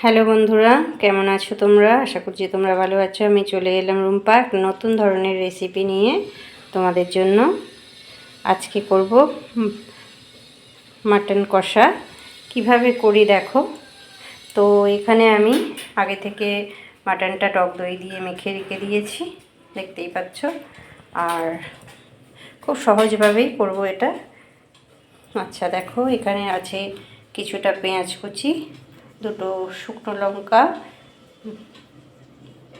Hello বন্ধুরা, কেমন আছো তোমরা? আশা করছি তোমরা ভালো আছো। আমি চলে এলাম রুম্পা এক নতুন ধরনের রেসিপি নিয়ে তোমাদের জন্য। আজকে করব মাটন কষা। কীভাবে করি দেখো। তো এখানে আমি আগে থেকে মাটনটা টক দই দিয়ে মেখে রেখে দিয়েছি, দেখতেই পাচ্ছ। আর খুব সহজভাবেই করব এটা। আচ্ছা দেখো, এখানে আছে কিছুটা পেঁয়াজ কুচি দুটো শুকনো লঙ্কা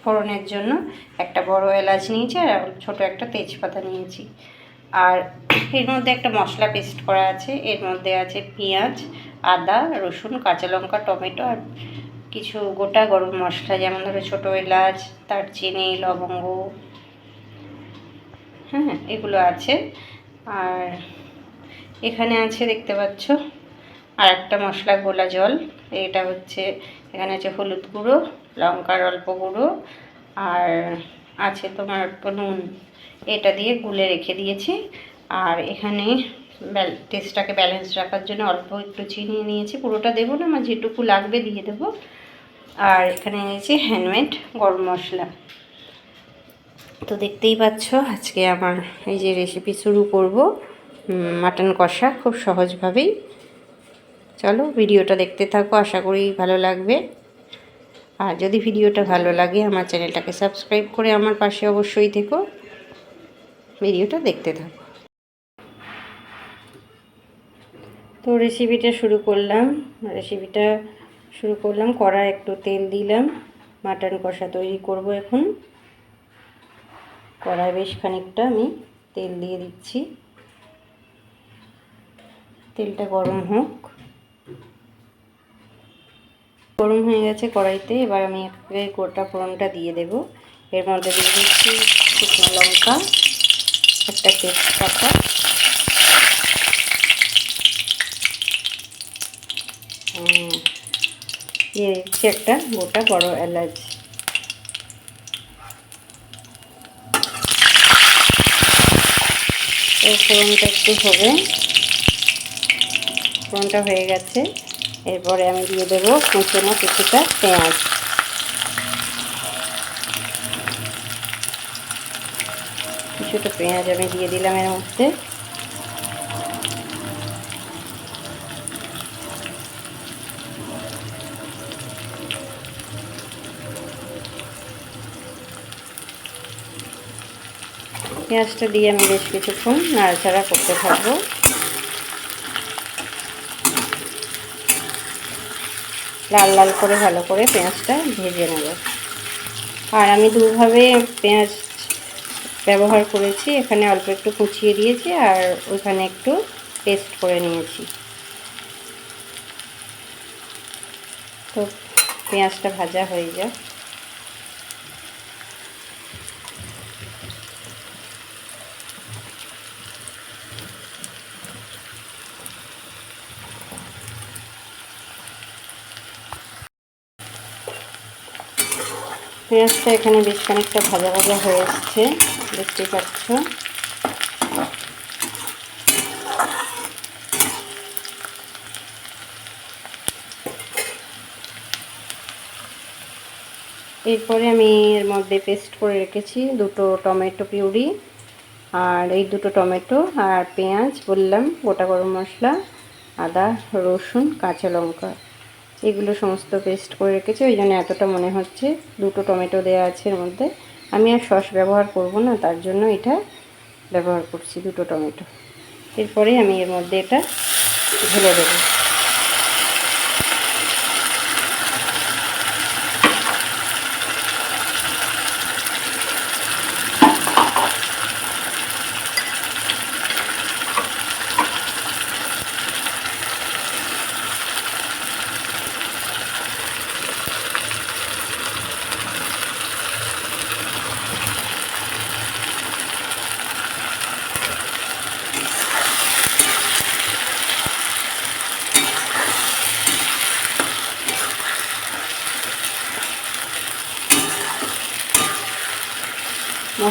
ফোড়নের জন্য। একটা বড় এলাচ নিয়েছি আর ছোটো একটা তেজপাতা নিয়েছি। আর এর মধ্যে একটা মশলা পেস্ট করা আছে। এর মধ্যে আছে পেঁয়াজ, আদা, রসুন, কাঁচা লঙ্কা, টমেটো আর কিছু গোটা গরম মশলা, যেমন ধরো ছোটো এলাচ, দারচিনি, লবঙ্গ। হ্যাঁ এগুলো আছে। আর এখানে আছে দেখতে পাচ্ছ আর একটা মশলা গোলা জল। এটা হচ্ছে, এখানে আছে হলুদ গুঁড়ো, লঙ্কার অল্প গুঁড়ো, আর আছে তোমার নুন। এটা দিয়ে গুলে রেখে দিয়েছি। আর এখানে টেস্টটাকে ব্যালেন্স রাখার জন্য অল্প একটু চিনি নিয়েছি। পুরোটা দেবো না, আমার যেটুকু লাগবে দিয়ে দেবো। আর এখানে নিয়েছি হ্যান্ডমেড গরম মশলা। তো দেখতেই পাচ্ছ, আজকে আমার এই যে রেসিপি শুরু করব মাটন কষা খুব সহজভাবেই। চলো ভিডিওটা দেখতে থাকো, আশা করি ভালো লাগবে। আর যদি ভিডিওটা ভালো লাগে, আমার চ্যানেলটাকে সাবস্ক্রাইব করে আমার পাশে অবশ্যই থেকো। ভিডিওটা দেখতে থাকো। তো রেসিপিটা শুরু করলাম। রেসিপিটা শুরু করলাম কড়া একটু তেল দিলাম। মাটন কষা তৈরি করব এখন। কড়াই বেশ খানিকটা আমি তেল দিয়ে দিচ্ছি। তেলটা গরম হোক। গরম হয়ে গেছে কড়াইতে, এবার আমি একে গোটা ফোড়নটা দিয়ে দেব। এর মধ্যে দিয়ে দিচ্ছি শুকনো লঙ্কা, একটা তেজপাতা। দিয়ে দিচ্ছি একটা গোটা বড় এলাচ। ফোড়নটা একটু হবে। ফোড়নটা হয়ে গেছে। এরপরে আমি দিয়ে দেবো কুচনো কিছুটা পেঁয়াজ। কিছুটা পেঁয়াজ আমি দিয়ে দিলাম এর মধ্যে। পেঁয়াজটা দিয়ে আমি বেশ কিছুক্ষণ নাড়াচাড়া করতে থাকব। লাল লাল করে ভালো করে পেঁয়াজটা ভেজে নেব। আর আমি দুভাবে পেঁয়াজ ব্যবহার করেছি, এখানে অল্প একটু কুচিয়ে দিয়েছি আর ওইখানে একটু পেস্ট করে নিয়েছি। তো পেঁয়াজটা ভাজা হয়ে যায় পেঁয়াজটা এখানে বেশ খানিকটা ভাজা ভাজা হয়ে এসছে দেখতে পাচ্ছ? এরপরে আমি এর মধ্যে পেস্ট করে রেখেছি দুটো টমেটো পিউরি আর এই দুটো টমেটো আর পেঁয়াজ, বললাম গোটা গরম মশলা, আদা, রসুন, কাঁচা লঙ্কা। এগুলো সমস্ত পেস্ট করে রেখেছি, ওই জন্য এতটা মনে হচ্ছে। দুটো টমেটো দেওয়া আছে এর মধ্যে। আমি আর সস ব্যবহার করব না, তার জন্য এটা ব্যবহার করছি, দুটো টমেটো। এরপরে আমি এর মধ্যে এটা ঢেলে দেবো।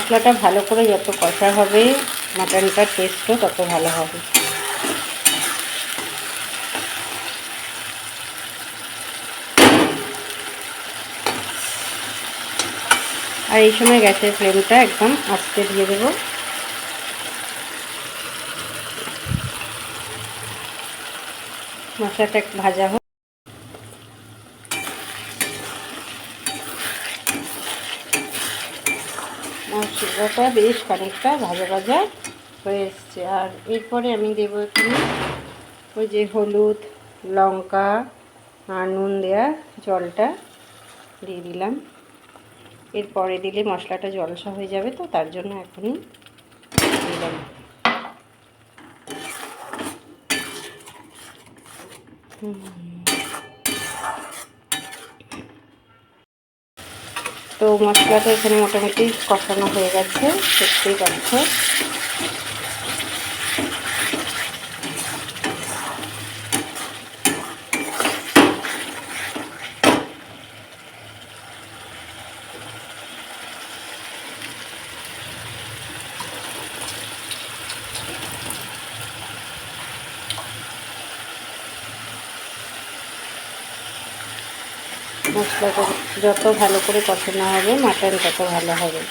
মশলাটা ভালো করে যত কষা হবে মাটনটা টেস্টও তত ভালো হবে। আর এই সময় গ্যাসের ফ্লেমটা একদম আস্তে দিয়ে দেব। মশলাটা ভাজা হোক। মশলাটা বেশ খানিকটা ভাজা ভাজা হয়ে এসছে। আর এরপরে আমি দেবো এখানে ওই যে হলুদ, লঙ্কা আর নুন দেওয়া জলটা দিয়ে দিলাম। এরপরে দিলে মশলাটা জলসা হয়ে যাবে তো, তার জন্য এখনই দিলাম। তো মশলাটা এখানে মোটামুটি কষানো হয়ে গেছে দেখতেই পাচ্ছ। মশলাটা যত ভালো করে কষানো হবে মাটন তত ভালো হবে।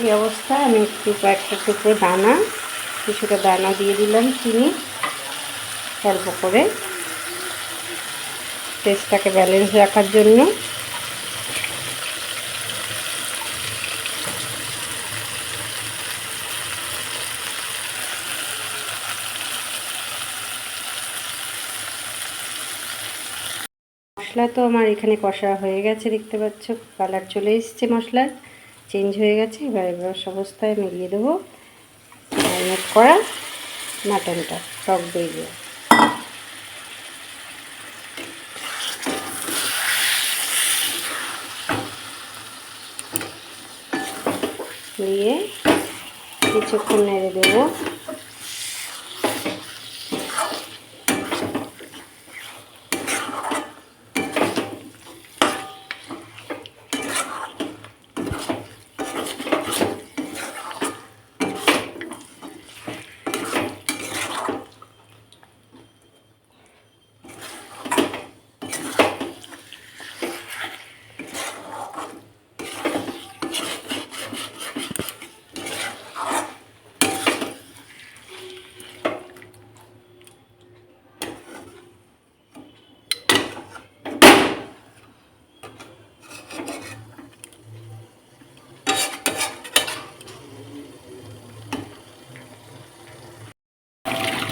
এই অবস্থা আমি একটু কয়েকটা টুকরো দানা, কিছুটা দানা দিয়ে দিলাম চিনি, অল্প করে। টেস্টটাকে ব্যালেন্স রাখার জন্য। মশলা তো আমার এখানে কষা হয়ে গেছে, দেখতে পাচ্ছ। কালার চলে এসছে মশলার চেঞ্জ হয়ে গেছে। এবার এবার অবস্থায় মিলিয়ে দেবো। ম্যারিনেট করা মাটনটা টক দই দিয়ে। দিয়ে কিছুক্ষণ নেড়ে দেবো।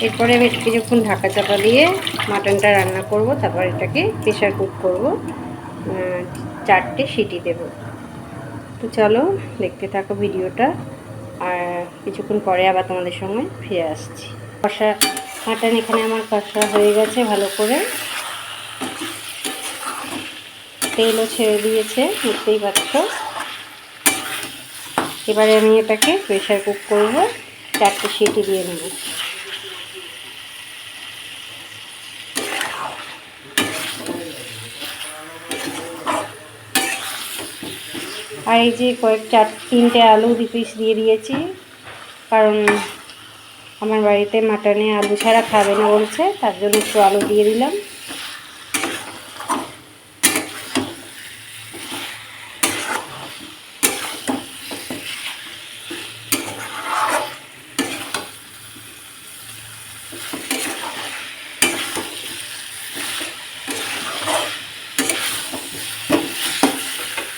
এরপরে আমি কিছুক্ষণ ঢাকা চাপা দিয়ে মাটনটা রান্না করব, তারপর এটাকে প্রেশার কুক করব চারটে সিটি দেব। তো চলো, দেখতে থাকো ভিডিওটা। আর কিছুক্ষণ পরে আবার তোমাদের সঙ্গে ফিরে আসছি। কষা, মাটন এখানে আমার কষা হয়ে গেছে ভালো করে। তেলও ছেড়ে দিয়েছে দেখতেই পাচ্ছ এবারে আমি এটাকে প্রেশার কুক করব, চারটে সিটি দিয়ে নেব। আর এই যে কয়েক চার তিনটে আলু দু পিস দিয়ে দিয়েছি। কারণ আমার বাড়িতে মাটনে আলু ছাড়া খাবে না বলছে, তার জন্য একটু আলু দিয়ে দিলাম।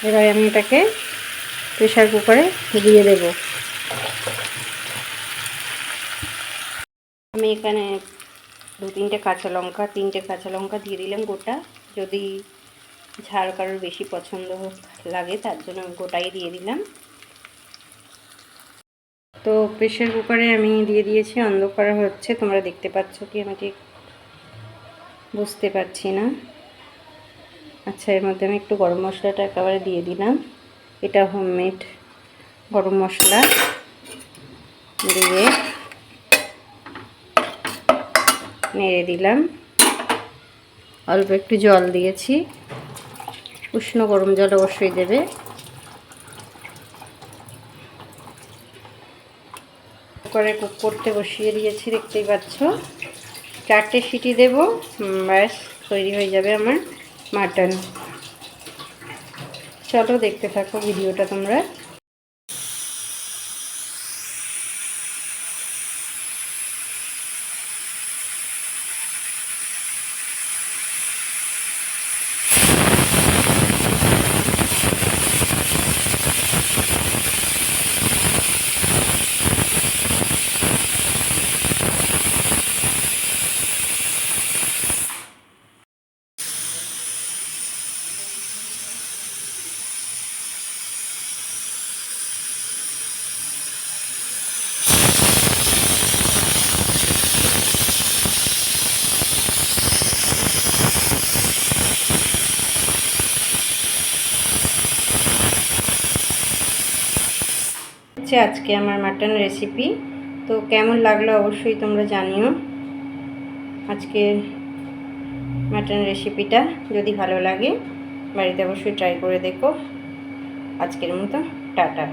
এবার আমি এটাকে প্রেশার কুকারে দিয়ে দেব। আমি এখানে দু তিনটে কাঁচা লঙ্কা তিনটে কাঁচা লঙ্কা দিয়ে দিলাম গোটা। যদি ঝাল কারোর বেশি পছন্দ লাগে তার জন্য আমি গোটাই দিয়ে দিলাম। তো প্রেশার কুকারে আমি দিয়ে দিয়েছি অন্ধকার হচ্ছে তোমরা দেখতে পাচ্ছ কি আমি ঠিক বুঝতে পারছি না। আচ্ছা এর মধ্যে আমি একটু গরম মশলাটা একেবারে দিয়ে দিলাম। এটা হোমমেড গরম মশলা। দিয়ে নেড়ে দিলাম। অল্প একটু জল দিয়েছি। উষ্ণ গরম জল অবশ্যই দেবে। কুকারে কুক করতে বসিয়ে দিয়েছি, দেখতেই পাচ্ছ। চারটে সিটি দেব। ব্যাস, তৈরি হয়ে যাবে আমার। মাটন। চলো দেখতে থাকো ভিডিওটা তোমরা। হচ্ছে আজকে আমার মাটন রেসিপি তো কেমন লাগল অবশ্যই তোমরা জানিও। আজকে মাটন রেসিপিটা যদি ভালো লাগে, বাড়িতে অবশ্যই ট্রাই করে দেখো। আজকের মতো, টাটা।